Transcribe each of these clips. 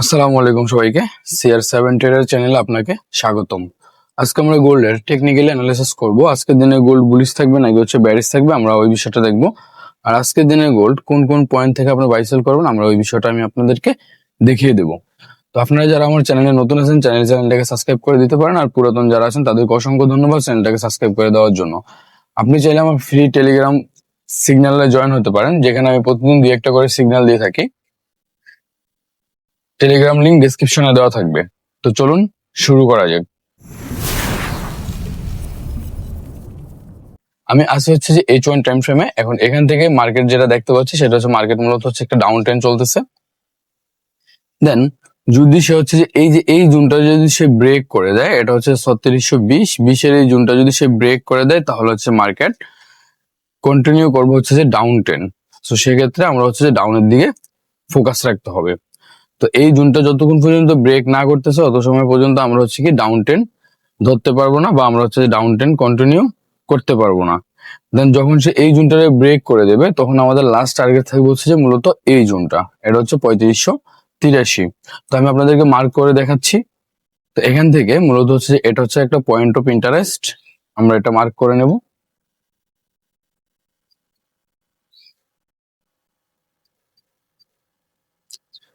আসসালামু আলাইকুম সবাইকে। সিআর সেভেন ট্রেডার চ্যানেলে আপনাকে স্বাগতম। আজকে আমরা গোল্ডের টেকনিক্যাল অ্যানালাইসিস করব। আজকের দিনে গোল্ড বুলিশ থাকবে নাকি হচ্ছে ব্যারিস থাকবে আমরা ওই বিষয়টা দেখব। আর আজকের দিনে গোল্ড কোন কোন পয়েন্ট থেকে আপনি বাই সেল করবেন আমরা ওই বিষয়টা আমি আপনাদেরকে দেখিয়ে দেবো। তো আপনারা যারা আমার চ্যানেলে নতুন আছেন চ্যানেল চ্যানেলটাকে সাবস্ক্রাইব করে দিতে পারেন। আর পুরাতন যারা আছেন, তাদেরকে অসংখ্য ধন্যবাদ চ্যানেলটাকে সাবস্ক্রাইব করে দেওয়ার জন্য। আপনি চাইলে আমার ফ্রি টেলিগ্রাম সিগন্যালে জয়েন হতে পারেন, যেখানে আমি প্রতিদিন দুই একটা করে সিগন্যাল দিয়ে থাকি। টেলিগ্রাম লিংক ডিসক্রিপশনে দেওয়া থাকবে। তো চলুন শুরু করা যাক। আমি আসি হচ্ছে যে এইচ ওয়ান টাইম ফ্রেমে এখন এখান থেকে মার্কেট যেটা দেখতে পাচ্ছি, সেটা হচ্ছে মার্কেট মূলত হচ্ছে একটা ডাউন ট্রেন চলতেছে। দেন যদি সে হচ্ছে যে এই যে এই জুনটা যদি সে ব্রেক করে দেয়, এটা হচ্ছে ছত্রিশশো বিশ। বিশের এই জুনটা যদি সে ব্রেক করে দেয়, তাহলে হচ্ছে মার্কেট কন্টিনিউ করব হচ্ছে যে ডাউন ট্রেন তো সেক্ষেত্রে আমরা হচ্ছে যে ডাউনের দিকে ফোকাস রাখতে হবে। তো এই জুনটা যতক্ষণ পর্যন্ত ব্রেক না করতেছে, অত সময় পর্যন্ত আমরা হচ্ছে কি ডাউন ট্রেন ধরতে পারব না বা আমরা হচ্ছে ডাউন ট্রেন কন্টিনিউ করতে পারব না। দেন যখন সে এই জুনটারে ব্রেক করে দেবে, তখন আমাদের লাস্ট টার্গেট থাকবে হচ্ছে যে মূলত এই জুনটা। এটা হচ্ছে পঁয়ত্রিশশো তিরাশি। তো আমি আপনাদেরকে মার্ক করে দেখাচ্ছি। তো এখান থেকে মূলত হচ্ছে এটা হচ্ছে একটা পয়েন্ট অফ ইন্টারেস্ট আমরা এটা মার্ক করে নেব।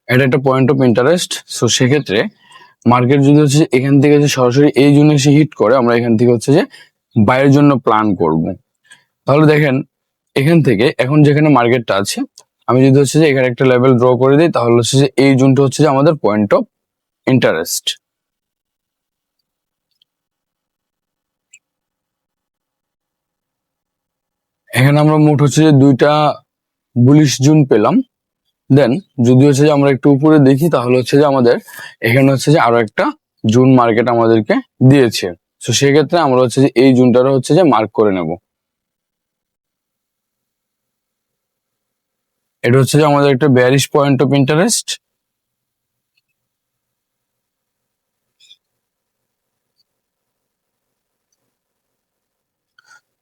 এটা একটা পয়েন্ট অফ ইন্টারেস্ট সো সেক্ষেত্রে মার্কেট যদি হচ্ছে এখান থেকে যে সরাসরি এই জন্য এসে হিট করে, আমরা এখান থেকে হচ্ছে যে বাইরের জন্য প্ল্যান করব। তাহলে দেখেন, এখান থেকে এখন যেখানে মার্কেটটা আছে, আমি যদি হচ্ছে যে এখানে একটা লেভেল ড্র করে দিই, তাহলে হচ্ছে যে এই জুনটা হচ্ছে যে আমাদের পয়েন্ট অফ ইন্টারেস্ট এখানে আমরা মোট হচ্ছে যে দুইটা বুলিশ জুন পেলাম। দেন যদি হচ্ছে যে আমরা একটু উপরে দেখি, তাহলে হচ্ছে যে আমাদের এখানে হচ্ছে যে আরও একটা জুন মার্কেট আমাদেরকে দিয়েছে। তো সেক্ষেত্রে আমরা হচ্ছে যে এই জুনটারও হচ্ছে যে মার্ক করে নেব। এটা হচ্ছে যে আমাদের একটা ব্যারিশ পয়েন্ট অফ ইন্টারেস্ট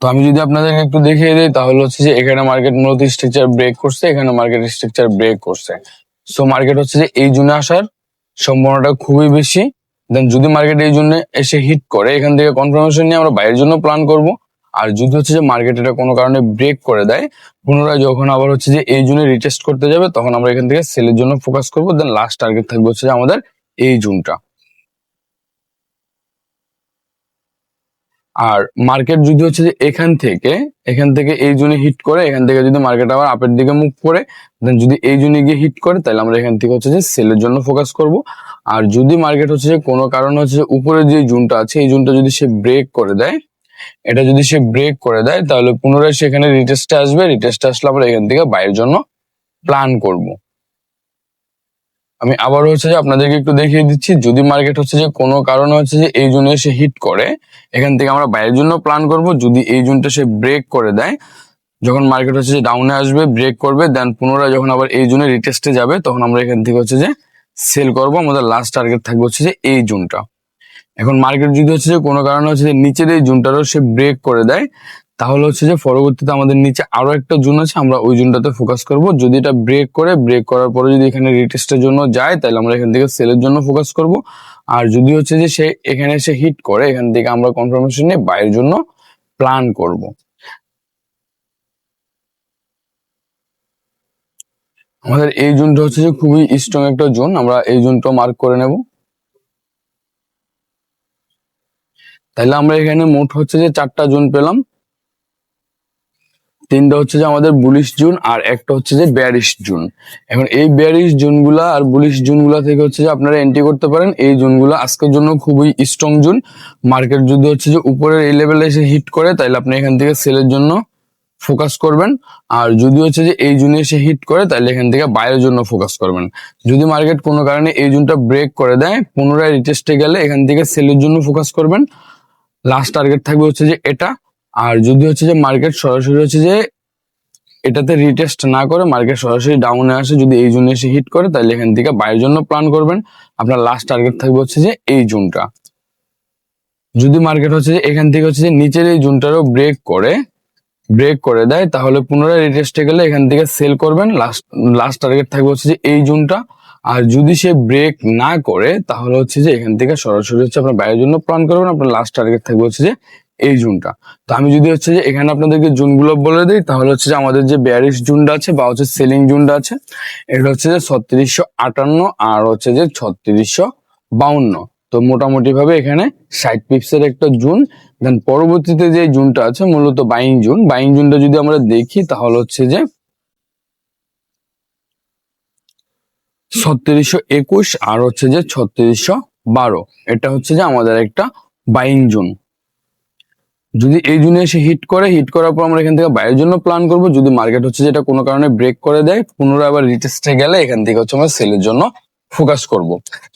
তো আমি যদি আপনাদেরকে একটু দেখিয়ে দিই, তাহলে হচ্ছে যে এখানে মার্কেট মূলত স্ট্রাকচার ব্রেক করছে, এখানে মার্কেট স্ট্রাকচার ব্রেক করছে। সো মার্কেট হচ্ছে যে এই জুনে আসার সম্ভাবনাটা খুবই বেশি। দেন যদি মার্কেট এই জন্য এসে হিট করে, এখান থেকে কনফার্মেশন নিয়ে আমরা বাইরের জন্য প্ল্যান করব। আর যদি হচ্ছে যে মার্কেট এটা কোনো কারণে ব্রেক করে দেয়, পুনরায় যখন আবার হচ্ছে যে এই জন্য রিটেস্ট করতে যাবে, তখন আমরা এখান থেকে সেলের জন্য ফোকাস করব। দেন লাস্ট টার্গেট থাকবে হচ্ছে যে আমাদের এই জুনটা। আর মার্কেট যদি হচ্ছে যে এখান থেকে এখান থেকে এই জুনে হিট করে, এখান থেকে যদি মার্কেট আবার আপের দিকে মুভ করে দেন যদি এই জুনে গিয়ে হিট করে, তাহলে আমরা এখান থেকে হচ্ছে যে সেলের জন্য ফোকাস করব। আর যদি মার্কেট হচ্ছে যে কোনো কারণে হচ্ছে যে উপরে যে জুনটা আছে, এই জুনটা যদি সে ব্রেক করে দেয়, এটা যদি সে ব্রেক করে দেয়, তাহলে পুনরায় সেখানে রিটেস্টে আসবে রিটেস্টে আসলে আমরা এখান থেকে বাইরের জন্য প্ল্যান করব। আমি আবারও হচ্ছে যে আপনাদেরকে একটু দেখিয়ে দিচ্ছি, যদি মার্কেট হচ্ছে যে কোনো কারণে হচ্ছে যে এই জন্য সে হিট করে, এখান থেকে আমরা বাইরের জন্য প্ল্যান করব। যদি এই জুনটা সে ব্রেক করে দেয়, যখন মার্কেট হচ্ছে যে ডাউনে আসবে ব্রেক করবে দেন পুনরায় যখন আবার এই জুনে রিটেস্টে যাবে, তখন আমরা এখান থেকে হচ্ছে যে সেল করব। আমাদের লাস্ট টার্গেট থাকবে হচ্ছে যে এই জুনটা। এখন মার্কেট যদি হচ্ছে যে কোনো কারণে হচ্ছে যে নিচের এই জুনটারও সে ব্রেক করে দেয় তাহলে হচ্ছে যে পরবর্তীতে আমাদের নিচে আরও একটা জুন আছে, আমরা ওই জুনটাতে ফোকাস করব। যদি এটা ব্রেক করে ব্রেক করার পরে যদি এখানে রিটেস্টের জন্য যায়, তাহলে আমরা এখান থেকে সেলের জন্য ফোকাস করব। আর যদি হচ্ছে যে সে এখানে এসে হিট করে, এখান থেকে আমরা কনফার্মেশন নিয়ে বাইরের জন্য প্ল্যান করব। আমাদের এই জোনটা হচ্ছে যে খুবই স্ট্রং একটা জোন আমরা এই জোনটা মার্ক করে নেব। তাহলে আমরা এখানে মোট হচ্ছে যে চারটা জোন পেলাম। তিনটা হচ্ছে যে আমাদের বুলিশ জুন আর একটা হচ্ছে যে ব্যারিশ জুন। এখন এই ব্যারিশ জুনগুলা আর বুলিশ জুনগুলা থেকে হচ্ছে যে আপনারা এন্ট্রি করতে পারেন। এই জুনগুলা আজকের জন্য খুবই স্ট্রং জুন। মার্কেট যদি হচ্ছে যে উপরের এই লেভেলে এসে হিট করে তাহলে আপনি এখান থেকে সেলের জন্য ফোকাস করবেন। আর যদি হচ্ছে যে এই জুনে এসে হিট করে তাহলে এখান থেকে বাইরের জন্য ফোকাস করবেন। যদি মার্কেট কোনো কারণে এই জুনটা ব্রেক করে দেয়, পুনরায় রিটেস্টে গেলে এখান থেকে সেলের জন্য ফোকাস করবেন। লাস্ট টার্গেট থাকবে হচ্ছে যে এটা। আর যদি হচ্ছে যে মার্কেট সরাসরি হচ্ছে যে এটাতে রিটেস্ট না করে মার্কেট সরাসরি ডাউনে আসে, যদি এই জুনে এসে হিট করে, তাহলে এখান থেকে বাইরের জন্য প্ল্যান করবেন। আপনার লাস্ট টার্গেট থাকবে হচ্ছে যে এই জুনটা। যদি মার্কেট হচ্ছে যে এখান থেকে হচ্ছে যে নিচের এই জুনটারও ব্রেক করে ব্রেক করে দেয়, তাহলে পুনরায় রিটেস্টে গেলে এখান থেকে সেল করবেন। লাস্ট লাস্ট টার্গেট থাকবে হচ্ছে যে এই জুনটা। আর যদি সে ব্রেক না করে, তাহলে হচ্ছে যে এখান থেকে সরাসরি হচ্ছে আপনার বাইরের জন্য প্ল্যান করবেন। আপনার লাস্ট টার্গেট থাকবে হচ্ছে যে এই জুনটা। তো আমি যদি হচ্ছে যে এখানে আপনাদেরকে জুনগুলো বলে দিই, তাহলে হচ্ছে যে আমাদের যে বিয়ারিশ জুনটা আছে বা হচ্ছে সেলিং জুনটা আছে, এটা হচ্ছে যে ছত্রিশশো আটান্ন আর হচ্ছে যে ছত্রিশশো বাউন্ন। তো মোটামুটি ভাবে এখানে ষাট পিপসের একটা জুন। দেন পরবর্তীতে যে জুনটা আছে, মূলত বাইং জুন। বাইং জুনটা যদি আমরা দেখি, তাহলে হচ্ছে যে ছত্রিশশো একুশ আর হচ্ছে যে ছত্রিশশো বারো। এটা হচ্ছে যে আমাদের একটা বাইং জুন। যদি এই জুনে এসে হিট করে হিট করার পর আমরা এখান থেকে বাইরের জন্য প্ল্যান করব। যদি মার্কেট হচ্ছে যেটা কোনো কারণে ব্রেক করে দেয়, পুনরায় আবার রিটেস্টে গেলে এখান থেকে হচ্ছে আমরা সেলের জন্য ফোকাস করব।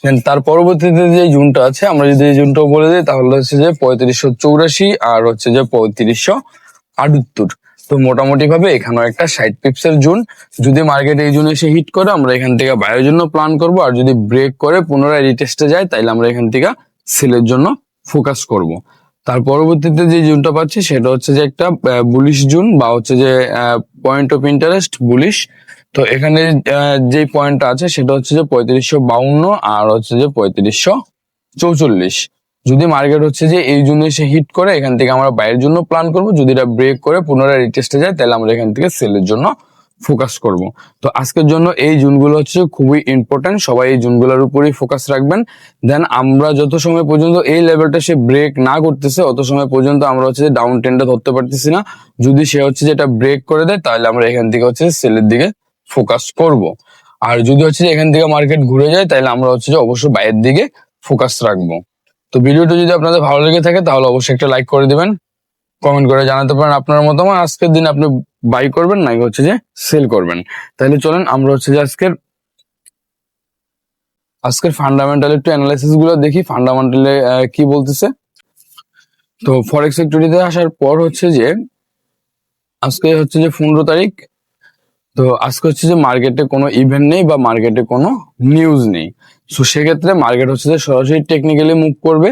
দেন তার পরবর্তীতে যে জুনটা আছে, আমরা যদি এই জুনটাও বলে দিই, তাহলে হচ্ছে যে পঁয়ত্রিশশো চৌরাশি আর হচ্ছে যে পঁয়ত্রিশশো আটাত্তর। তো মোটামুটি ভাবে এখানেও একটা ষাট পিপসের জুন। যদি মার্কেট এই জন্য এসে হিট করে, আমরা এখান থেকে বাইরের জন্য প্ল্যান করব। আর যদি ব্রেক করে, পুনরায় রিটেস্টে যায়, তাইলে আমরা এখান থেকে সেলের জন্য ফোকাস করব। তার পরবর্তীতে যে জুনটা পাচ্ছি সেটা হচ্ছে যে একটা বুলিশ জুন বা হচ্ছে যে পয়েন্ট অফ ইন্টারেস্ট বুলিশ তো এখানে যে পয়েন্টটা আছে সেটা হচ্ছে যে পঁয়ত্রিশশো বাউন্ন আর হচ্ছে যে পঁয়ত্রিশশো চৌচল্লিশ। যদি মার্কেট হচ্ছে যে এই জন্য এসে হিট করে, এখান থেকে আমরা বাইরের জন্য প্ল্যান করব। যদি এটা ব্রেক করে, পুনরায় রিটেস্টে যায়, তাহলে আমরা এখান থেকে সেলের জন্য ফোকাস করব। তো আজকের জন্য এই জুনগুলো হচ্ছে খুবই ইম্পর্টেন্ট সবাই এই জুনগুলোর উপরেই ফোকাস রাখবেন। দেন আমরা যত সময় পর্যন্ত এই লেভেলটা সে ব্রেক না করতেছে, অত সময় পর্যন্ত আমরা হচ্ছে যে ডাউন ট্রেন্ডটা ধরতে পারতেছি না। যদি সে হচ্ছে যে এটা ব্রেক করে দেয়, তাহলে আমরা এখান থেকে হচ্ছে সেলের দিকে ফোকাস করব। আর যদি হচ্ছে যে এখান থেকে মার্কেট ঘুরে যায়, তাহলে আমরা হচ্ছে যে অবশ্যই বাইরের দিকে ফোকাস রাখব। তো ভিডিওটা যদি আপনাদের ভালো লেগে থাকে, তাহলে অবশ্যই একটা লাইক করে দিবেন। কমেন্ট করে জানাতে পারেন আপনার মতামত। আজকের দিন আপনি বাই করবেন নাকি হচ্ছে যে সেল করবেন? তাহলে চলেন আমরা হচ্ছে যে আজকের আজকের ফান্ডামেন্টাল একটু অ্যানালাইসিসগুলো দেখি। ফান্ডামেন্টালে কি বলতেছে? তো ফরেক্স সেক্টরিতে আসার পর হচ্ছে যে, আজকে হচ্ছে যে পনেরো তারিখ। তো আজকে হচ্ছে যে মার্কেটে কোনো ইভেন্ট নেই বা মার্কেটে কোনো নিউজ নেই। সো সেক্ষেত্রে মার্কেট হচ্ছে যে সরাসরি টেকনিক্যালি মুভ করবে।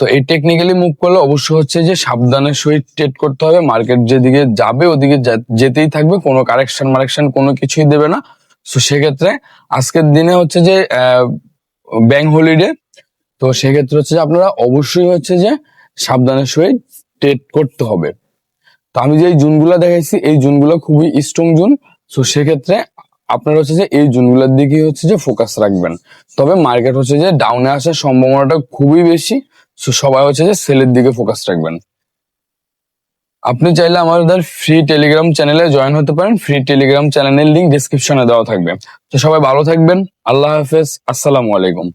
তো এই টেকনিক্যালি মুভ করলে অবশ্যই হচ্ছে যে সাবধানের সহিত ট্রেড করতে হবে। মার্কেট যেদিকে যাবে, ওদিকে যেতেই থাকবে। কোনো কারেকশন মারেকশন কোনো কিছুই দেবে না। সো সেক্ষেত্রে আজকের দিনে হচ্ছে যে ব্যাংক হলিডে তো সেক্ষেত্রে হচ্ছে যে আপনারা অবশ্যই হচ্ছে যে সাবধানের সহিত ট্রেড করতে হবে। তো আমি যে জুনগুলো দেখাইছি, এই জুনগুলো খুবই স্ট্রং জুন। সো সেক্ষেত্রে আপনারা হচ্ছে যে এই জুনগুলোর দিকেই হচ্ছে যে ফোকাস রাখবেন। তবে মার্কেট হচ্ছে যে ডাউনে আসার সম্ভাবনাটা খুবই বেশি। সো সবাই হচ্ছে যে সেলের দিকে ফোকাস রাখবেন। আপনি চাইলে আমাদের ফ্রি টেলিগ্রাম চ্যানেলে জয়েন হতে পারেন। ফ্রি টেলিগ্রাম চ্যানেলের লিঙ্ক ডিসক্রিপশনে দেওয়া থাকবে। তো সবাই ভালো থাকবেন। আল্লাহ হাফেজ। আসসালামু আলাইকুম।